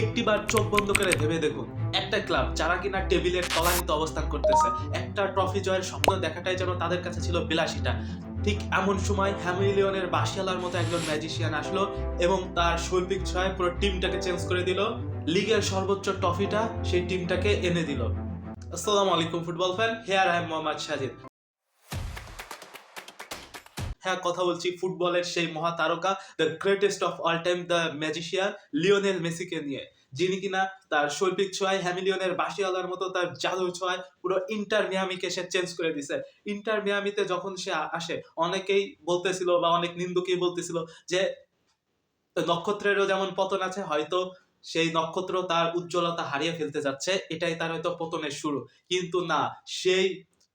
একটিবার চোখ বন্ধ করে ভেবে দেখুন, একটা ক্লাব যারা কিনা টেবিলের তলানিতে অবস্থান করতেছে, একটা ট্রফি জয়ের স্বপ্ন দেখাটাই যেন তাদের কাছে ছিল বিলাসিতা। ঠিক এমন সময় হ্যামিলিয়নের বাসিয়ালার মতো একজন ম্যাজিশিয়ান আসলো এবং তার শৈল্পিক ছয় পুরো টিমটাকে চেঞ্জ করে দিল। লিগের সর্বোচ্চ ট্রফিটা সেই টিমটাকে এনে দিল। আসসালামু আলাইকুম football fan, here I am Mohammad Sajid হ্যাঁ কথা বলছি। ফুটবলের সেই মহাতারকা the greatest of all time the magician Lionel মেসিকে নিয়ে। যিনি কিনা তার শৈল্পিক ছোঁয়ায় হ্যামিলিয়নের বাসিওয়ালার মতো তার জাদু ছোঁয়ায় পুরো ইন্টার মিয়ামিকে সে চেঞ্জ করে দিছে। ইন্টার মিয়ামিতে যখন সে আসে, অনেকেই বলতেছিল বা অনেক নিন্দুকেই বলতেছিল যে, নক্ষত্রেরও যেমন পতন আছে, হয়তো সেই নক্ষত্র তার উজ্জ্বলতা হারিয়ে ফেলতে যাচ্ছে, এটাই তার হয়তো পতনের শুরু। কিন্তু না, সেই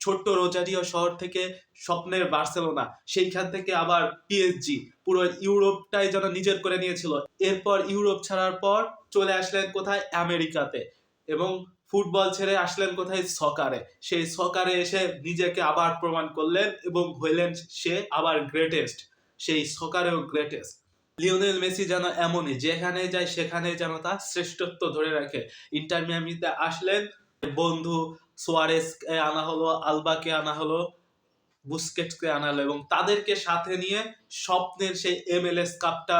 ছোট্ট রোজারিও শহর থেকে স্বপ্নের বার্সেলোনা, সেইখান থেকে আবার পিএসজি পুরো ইউরোপটাই যেন নিজের করে নিয়েছিল। এরপর ইউরোপ ছাড়ার পর চলে আসলেন কোথায়? আমেরিকাতে। এবং ফুটবল ছেড়ে আসলেন কোথায়? সকারে। সেই সকারে এসে নিজেকে আবার প্রমাণ করলেন এবং হইলেন সে আবার গ্রেটেস্ট সেই সকারেও গ্রেটেস্ট লিওনেল মেসি যেন এমনই যেখানে যায় সেখানে যেন তার শ্রেষ্ঠত্ব ধরে রাখে। ইন্টার মিয়ামিতে আসলেন বন্ধু সোয়ারেসকে আনা হলো, আলবাকে আনা হলো বুস্কেটসকে আনা হলো এবং তাদেরকে সাথে নিয়ে স্বপ্নের সেই এমএলএস কাপটা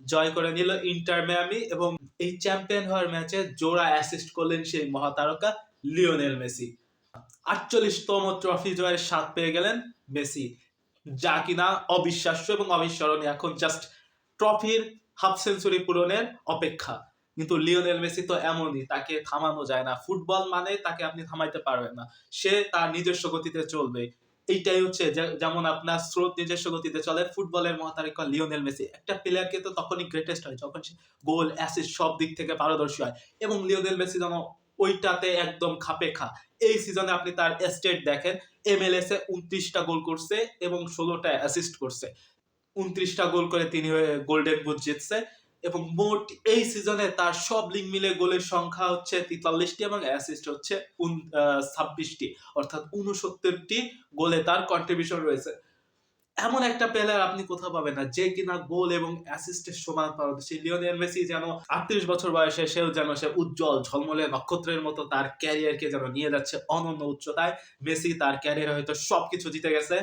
জয় করে নিল ইন্টার মিয়ামি এবং এই চ্যাম্পিয়ন হওয়ার ম্যাচে জোড়া অ্যাসিস্ট করলেন সেই মহাতারকা লিওনেল মেসি। আটচল্লিশতম ট্রফি জয়ের স্বাদ পেয়ে গেলেন মেসি, যা কিনা অবিশ্বাস্য এবং অবিস্মরণীয়। এখন জাস্ট ট্রফির হাফ সেঞ্চুরি পূরণের অপেক্ষা। কিন্তু লিওনেল মেসি তো এমনই, তাকে থামানো যায় না। ফুটবল মানে তাকে আপনি থামাইতে পারবেন না। সে তার নিজস্ব গতিতে চলবে। এইটাই হচ্ছে যেমন আপনার স্রোত নিজস্ব গতিতে চলে, ফুটবলের মহাতারকা লিওনেল মেসি। একটা প্লেয়ারকে তো তখনই গ্রেটেস্ট হয়, যখন সে গোল অ্যাসিস্ট সব দিক থেকে পারদর্শী হয়। এবং লিওনেল মেসি যেন ওইটাতে একদম খাপে খা। এই সিজনে আপনি তার স্টেট দেখেন এমএলএস এ উনত্রিশটা গোল করছে এবং ষোলোটা অ্যাসিস্ট করছে। উনত্রিশটা গোল করে তিনি গোল্ডেন বুট জিতছে। এবং মোট এই সিজনে তার সব লিগ মিলে গোলের সংখ্যা হচ্ছে তেতাল্লিশটি এবং অ্যাসিস্ট হচ্ছে ছাব্বিশটি, অর্থাৎ উনসত্তরটি গোলে তার কন্ট্রিবিউশন রয়েছে। এমন একটা প্লেয়ার আপনি কোথাও পাবেন না, যে কিনা গোল এবং অ্যাসিস্টের সমান পারদর্শী। লিওনেল মেসি যেন আটত্রিশ বছর বয়সে সেও যেন সে উজ্জ্বল, ঝলমলে নক্ষত্রের মতো তার ক্যারিয়ারকে যেন নিয়ে যাচ্ছে অনন্য উচ্চতায়। মেসি তার ক্যারিয়ারে হয়তো সবকিছু জিতে গেছে।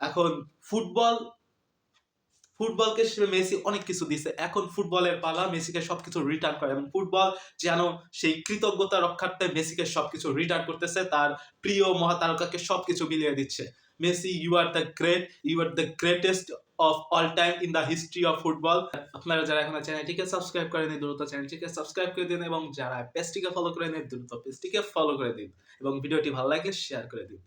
এখন ফুটবল ফুটবলকে মেসি অনেক কিছু দিছে। এখন ফুটবলের পালা মেসিকে সবকিছু রিটার্ন করে এবং ফুটবল যেন সেই কৃতজ্ঞতা রক্ষার্থে মেসিকে সবকিছু রিটার্ন করতেছে, তার প্রিয় মহাতারকাকে সবকিছু বিলিয়ে দিচ্ছে। Messi you are the great you are the greatest of all time in the history of football আপনারা যারা এখন চ্যানেলটিকে সাবস্ক্রাইব করেন দ্রুত চ্যানেলটিকে সাবস্ক্রাইব করে দিন এবং যারা পেজটিকে ফলো করে নেন দ্রুত পেজটিকে ফলো করে দিন এবং ভিডিওটি ভালো লাগে শেয়ার করে দিন।